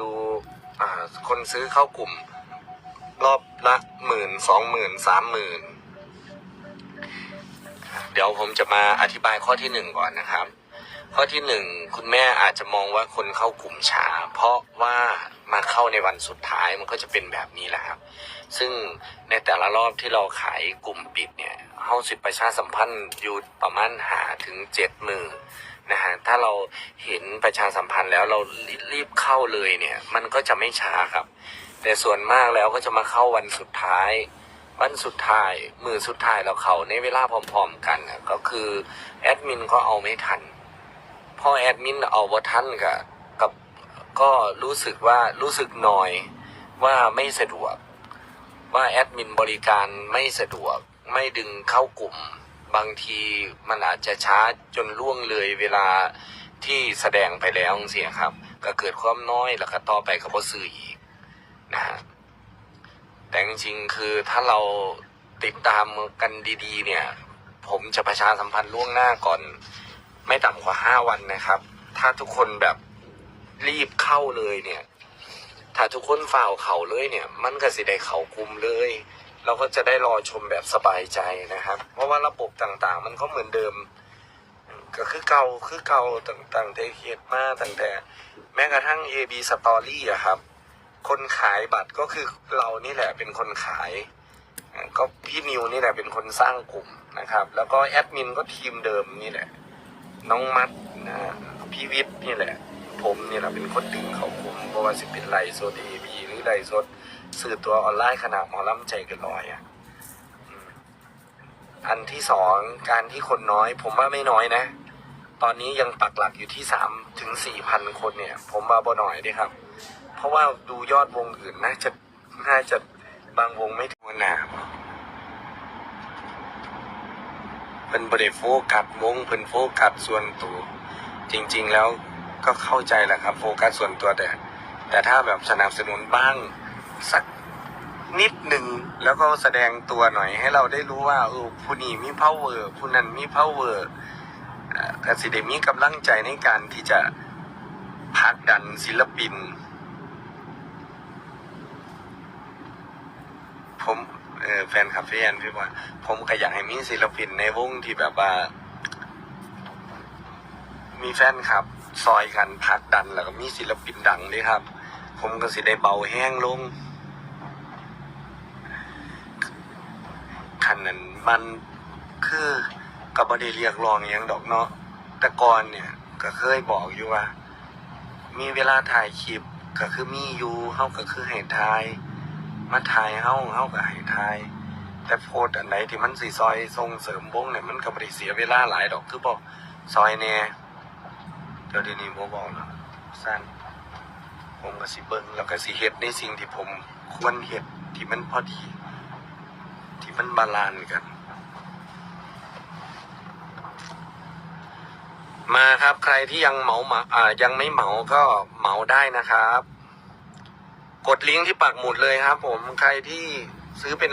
ดูคนซื้อเข้ากลุ่ม รอบละหมื่นสองหมื่นสามหมื่นเดี๋ยวผมจะมาอธิบายข้อที่หนึ่งก่อนนะครับ ข้อที่หนึ่งคุณแม่อาจจะมองว่าคนเข้ากลุ่มช้า เพราะว่ามาเข้าในวันสุดท้ายมันก็จะเป็นแบบนี้แหละครับ ซึ่งในแต่ละรอบที่เราขายกลุ่มปิดเนี่ยเฮาสิบประชาสัมพันธ์อยู่ประมาณหาถึงเจ็ดมือ นะฮะถ้าเราเห็นประชาสัมพันธ์แล้วเรารีบเข้าเลยเนี่ย มันก็จะไม่ช้าครับ แต่ส่วนมากแล้วก็จะมาเข้าวันสุดท้าย วันสุดท้ายมือสุดท้ายเราเขาในเวลาพร้อมๆกันก็คือแอดมินก็เอาไม่ทันพอแอดมินเอาบ่าทันกับกับก็รู้สึกว่ารู้สึกหน่อยว่าไม่สะดวก ว่าแอดมินบริการไม่สะดวกไม่ดึงเข้ากลุ่ม บางทีมันอาจจะช้าจนล่วงเลยเวลาที่แสดงไปแล้วเสียครับ ก็เกิดความน้อยแล้วก็ต่อไปก็บ่ซื้ออีกนะฮะแต่จริงๆคือถ้าเราติดตามกันดีๆ เนี่ย ผมจะประชาสัมพันธ์ล่วงหน้าก่อน ไม่ต่ำกว่าห้าวันนะครับ ถ้าทุกคนแบบรีบเข้าเลยเนี่ย ถ้าทุกคนฝ่าวเขาเลยเนี่ย มันก็สิได้เขาคุมเลย เราก็จะได้รอชมแบบสบายใจนะครับ เพราะว่าระบบต่างๆ มันก็เหมือนเดิม ก็คือเก่าคือเก่าต่างๆเทเคียมาตั้งแต่ แม้กระทั่ง AB Story อะครับ คนขายบัตรก็คือเรานี่แหละเป็นคนขาย ก็พี่นิวนี่แหละเป็นคนสร้างกลุ่มนะครับ แล้วก็แอดมินก็ทีมเดิมนี่แหละ น้องมัดนะพี่วิทย์นี่แหละ ผมนี่แหละเป็นคนดึงเขาคุมเพราะว่าสิเป็นไลฟ์สดเอบีหรือไลฟ์สด สื่อตัวออนไลน์ขนาดหมอลำใจเกันลอยอะอันที่สองการที่คนน้อย ผมว่าไม่น้อยนะ ตอนนี้ยังปักหลักอยู่ที่สามถึงสี่พันคนเนี่ย ผมมาบ่หน่อยดิครับ เพราะว่าดูยอดวงอื่นน่าจะน่าจะบางวงไม่ถึงหนาเพิ่นบริโฟกัสวงเพิ่นโฟกัสส่วนตัว จริง ๆ แล้วก็เข้าใจแหละครับ โฟกัสส่วนตัวแต่ แต่ถ้าแบบสนับสนุนบ้าง สักนิดหนึ่งแล้วก็แสดงตัวหน่อยให้เราได้รู้ว่าเออผู้นี้มี power ผู้นั้นมี power เอ่อกสิเดมีกำลังใจในการที่จะผลักดันศิลปิน ผมเออแฟนคลับแฟนพี่บอลผมก็อยากให้มีศิลปินในวงที่แบบว่า มีแฟนคลับซอยกันผลักดันแล้วก็มีศิลปินดังด้วยครับ ผมก็สิได้เบาแห้งลง คันนั้นมันคือก็บ่ได้เรียกร้องหยังดอกเนาะแต่ก่อนเนี่ยก็เคยบอกอยู่ว่า มีเวลาถ่ายคลิปก็คือมีอยู่เฮาก็คือให้ถ่าย มาถ่ายเฮาเฮาก็ให้ถ่าย แต่โพสอันไหนที่มันสิซอยส่งเสริมวงเนี่ยมันก็บ่ได้เสียเวลาหลายดอกคือบอกซอยแน่เดี๋ยวเดี๋ยวนี้บ่บอกแล้วสั้นผมก็สิเบิ่งแล้วก็สิเฮ็ดในสิ่งที่ผมควรเฮ็ดที่มันพอดี มันบาลานกัน มาครับใครที่ยังเหมามาอ่ายังไม่เหมาก็เหมาได้นะครับ กดลิงก์ที่ปักหมุดเลยครับ ผมใครที่ซื้อเป็น